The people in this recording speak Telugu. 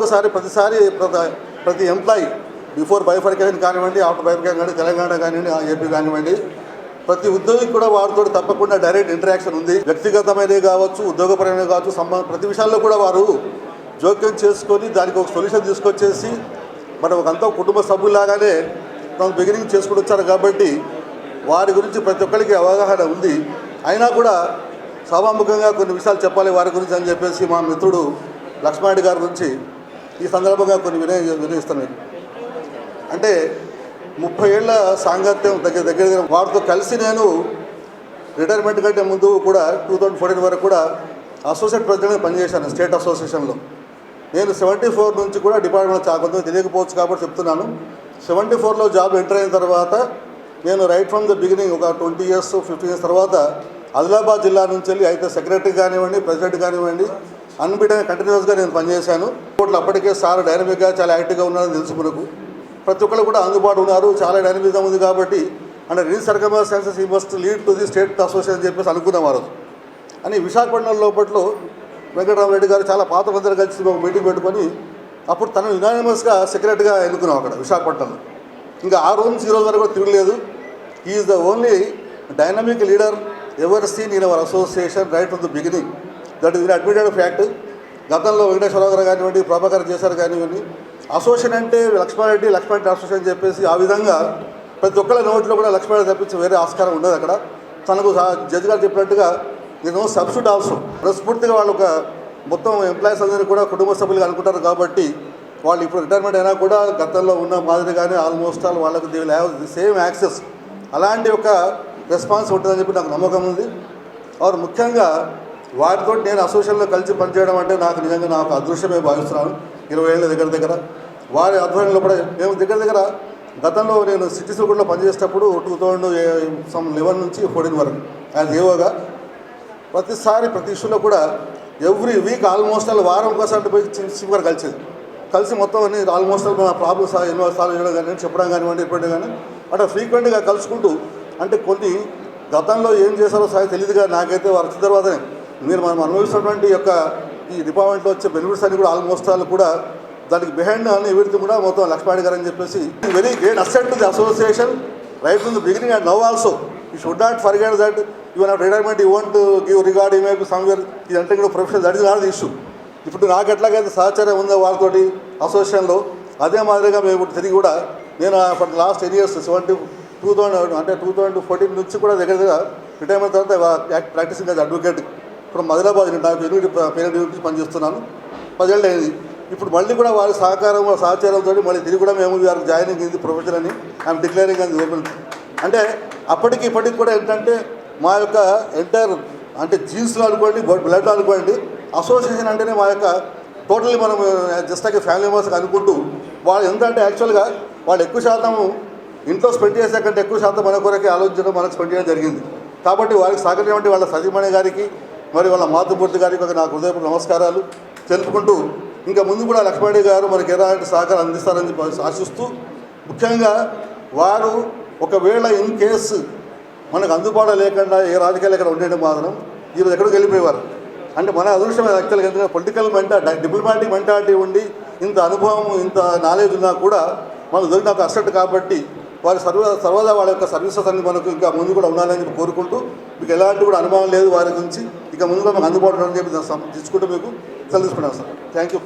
ఒకసారి ప్రతిసారి ప్రతి ప్రతి ఎంప్లాయీ బిఫోర్ బైఫర్కేషన్ కానివ్వండి ఆఫ్టర్ బైఫర్కేషన్ కానీ తెలంగాణ కానివ్వండి ఏపీ కానివ్వండి ప్రతి ఉద్యోగికి కూడా వారితో తప్పకుండా డైరెక్ట్ ఇంటరాక్షన్ ఉంది. వ్యక్తిగతమైనవి కావచ్చు ఉద్యోగపరమైనవి కావచ్చు సంబంధ ప్రతి విషయాల్లో కూడా వారు జోక్యం చేసుకొని దానికి ఒక సొల్యూషన్ తీసుకొచ్చేసి మన ఒకంతా కుటుంబ సభ్యులాగానే తమ బిగినింగ్ చేసుకుని వచ్చారు కాబట్టి వారి గురించి ప్రతి ఒక్కరికి అవగాహన ఉంది. అయినా కూడా సభాముఖంగా కొన్ని విషయాలు చెప్పాలి వారి గురించి అని చెప్పేసి మా మిత్రుడు లక్ష్మారెడ్డి గారి గురించి ఈ సందర్భంగా కొన్ని వినయ వినయిస్తున్నాను అంటే ముప్పై ఏళ్ళ సాంగత్యం దగ్గర దగ్గర దగ్గర వారితో కలిసి నేను రిటైర్మెంట్ కంటే ముందు కూడా టూ థౌజండ్ ఫోర్టీన్ వరకు కూడా అసోసియేట్ ప్రెసిడెంట్గా పనిచేశాను స్టేట్ అసోసియేషన్లో. నేను సెవెంటీ ఫోర్ నుంచి కూడా డిపార్ట్మెంట్ చాలా కొంత తెలియకపోవచ్చు కాబట్టి చెప్తున్నాను. సెవెంటీ ఫోర్లో జాబ్ ఎంటర్ అయిన తర్వాత నేను రైట్ ఫ్రమ్ ద బిగినింగ్ ఒక ట్వంటీ ఇయర్స్ ఫిఫ్టీన్ ఇయర్స్ తర్వాత ఆదిలాబాద్ జిల్లా నుంచి వెళ్ళి అయితే సెక్రటరీ కానివ్వండి ప్రెసిడెంట్ కానివ్వండి అన్బిటన్ కంటిన్యూస్గా నేను పనిచేశాను. కోట్లు అప్పటికే సార్ డైనమిక్గా చాలా యాక్టివ్గా ఉన్నారని తెలుసు మనకు. ప్రతి ఒక్కరు కూడా అందుబాటు ఉన్నారు. చాలా డైనమిక్గా ఉంది కాబట్టి అంటే రీ సర్కమ్స్టాన్సెస్ ఈ must lead to the state association అని చెప్పేసి అనుకున్నాం ఆ రోజు అని విశాఖపట్నం లోపట్లో వెంకటరామరెడ్డి గారు చాలా పాత మందిరం కలిసి ఒక మీటింగ్ పెట్టుకొని అప్పుడు తను యునానిమస్గా సెక్రటరీగా ఎన్నుకున్నాం అక్కడ విశాఖపట్నంలో. ఇంకా ఆ రోజు నుంచి ఈ రోజు వరకు కూడా తిరగలేదు. Is the only dynamic leader ever seen in our association right from the beginning that is admitted fact. గతంలో వెంకటేశ్వరరావు గారు కానివ్వండి ప్రభాకర్ చేశారు కానివ్వండి అసోసియేషన్ అంటే లక్ష్మారెడ్డి లక్ష్మారెడ్డి అసోసియేషన్ అని చెప్పేసి ఆ విధంగా ప్రతి ఒక్కళ్ళ నోట్లో కూడా లక్ష్మారెడ్డి తప్పించి వేరే ఆస్కారం ఉండదు అక్కడ. తనకు జడ్జి గారు చెప్పినట్టుగా నేను సబ్స్టిట్యూట్ ఆల్సో మనస్ఫూర్తిగా వాళ్ళు ఒక మొత్తం ఎంప్లాయీస్ అందరూ కూడా కుటుంబ సభ్యులుగా అనుకుంటారు కాబట్టి వాళ్ళు ఇప్పుడు రిటైర్మెంట్ అయినా కూడా గతంలో ఉన్న మాదిరిగానే ఆల్మోస్ట్ ఆల్ వాళ్ళకి they will have the same access అలాంటి ఒక రెస్పాన్స్ ఉంటుందని చెప్పి నాకు నమ్మకం ఉంది. వారు ముఖ్యంగా వారితో నేను అసోసియేషన్లో కలిసి పనిచేయడం అంటే నాకు నిజంగా నాకు అదృష్టమే భావిస్తున్నాను. ఇరవై ఏళ్ళ దగ్గర దగ్గర వారి ఆధ్వర్యంలో కూడా మేము దగ్గర దగ్గర గతంలో నేను సిటీ కూడా పనిచేసేటప్పుడు టూ థౌజండ్ సమ్ లెవెన్ నుంచి ఫోర్టీన్ వరకు యాజ్ ఏవోగా ప్రతిసారి ప్రతి ఇష్యూలో కూడా ఎవ్రీ వీక్ ఆల్మోస్ట్ ఆల్ వారం ఒకసారి పోయి చీఫ్ గారు కలిసేది. కలిసి మొత్తం అన్ని ఆల్మోస్ట్ ఆల్ మన ప్రాబ్లమ్స్ ఎన్నో సాల్వ్ చేయడం కానీ చెప్పడం కానివ్వండి ఇప్పటి కానీ అంటే ఫ్రీక్వెంట్గా కలుసుకుంటూ అంటే కొన్ని గతంలో ఏం చేశారో సార్ తెలియదుగా నాకైతే వారు వచ్చిన తర్వాతనే మీరు మనం అనుభవిస్తున్నటువంటి యొక్క ఈ డిపార్ట్మెంట్లో వచ్చే బెనిఫిట్స్ అన్ని కూడా ఆల్మోస్ట్ ఆల్ కూడా దానికి బిహైండ్ అన్ని ఎవరిది కూడా మొత్తం లక్ష్మణ్ గారు అని చెప్పేసి very great asset to the association right from the beginning and now also you should not forget that your retirement you want give regard ఈ మేబీ సమ్వేర్ ఇదంటే కూడా profession that is not the issue ఇప్పుడు నాకు ఎట్లాగైతే సహచర్యం ఉందో వాళ్ళతోటి అసోసియేషన్లో అదే మాదిరిగా మేము ఇప్పుడు తిరిగి కూడా నేను for last ten years seventy two thousand అంటే టూ థౌజండ్ ఫోర్టీన్ నుంచి కూడా దగ్గర దగ్గర రిటైర్మెంట్ తర్వాత ప్రాక్టీసింగ్ అడ్వకేట్ ఇప్పుడు మదిలాబాద్ నాకు ఎనిమిది పేరెంట్ యూనిట్ పనిచేస్తున్నాను. పదేళ్ళు అయింది ఇప్పుడు మళ్ళీ కూడా వారి సహకారం సహచారంతో మళ్ళీ తిరిగి కూడా మేము వారికి జాయినింగ్ అయింది ప్రొఫెషన్ అని ఐఎమ్ డిక్లేరింగ్ అని ఓపెన్ అంటే అప్పటికి ఇప్పటికి కూడా ఏంటంటే మా యొక్క ఎంటైర్ అంటే జీన్స్లో అనుకోండి బ్లడ్ అనుకోండి అసోసియేషన్ అంటేనే మా యొక్క టోటల్లీ మనం జస్ట్ లైక్ ఫ్యామిలీ మెంబర్స్కి అనుకుంటూ వాళ్ళు ఎంత అంటే యాక్చువల్గా వాళ్ళు ఎక్కువ శాతం ఇంట్లో స్పెండ్ చేసే కంటే ఎక్కువ శాతం మన కొరకే ఆలోచించడం మనకు స్పెండ్ చేయడం జరిగింది. కాబట్టి వారికి సహకరించే వాళ్ళ సతీమణి గారికి మరి వాళ్ళ మాతృమూర్తి గారికి ఒక నాకు హృదయపూర్వక నమస్కారాలు తెలుపుకుంటూ ఇంకా ముందు కూడా లక్ష్మణి గారు మనకి ఎలాంటి సహకారం అందిస్తారని ఆశిస్తూ ముఖ్యంగా వారు ఒకవేళ ఇన్ కేసు మనకు అందుబాటులో లేకుండా ఏ రాజకీయాలు ఇక్కడ ఉండేది మాత్రం ఈరోజు ఎక్కడికి వెళ్ళిపోయేవారు? అంటే మన అదృష్టం యాక్చువల్గా ఎందుకంటే పొలిటికల్ మెంటా డిప్లొమాటిక్ మెంటాలిటీ ఉండి ఇంత అనుభవం ఇంత నాలెడ్జ్ ఉన్నా కూడా మనకు దొరికిన ఒక అసెట్ కాబట్టి వారి సర్వ సర్వదా వాళ్ళ యొక్క సర్వీసెస్ అన్ని మనకు ఇంకా ముందు కూడా ఉండాలని కోరుకుంటూ మీకు ఎలాంటి కూడా అనుభవం లేదు వారి గురించి. ఇక ముందు కూడా అందుబాటులో అని చెప్పి తీసుకుంటే మీకు సెలవు తీసుకున్నాను సార్. Thank you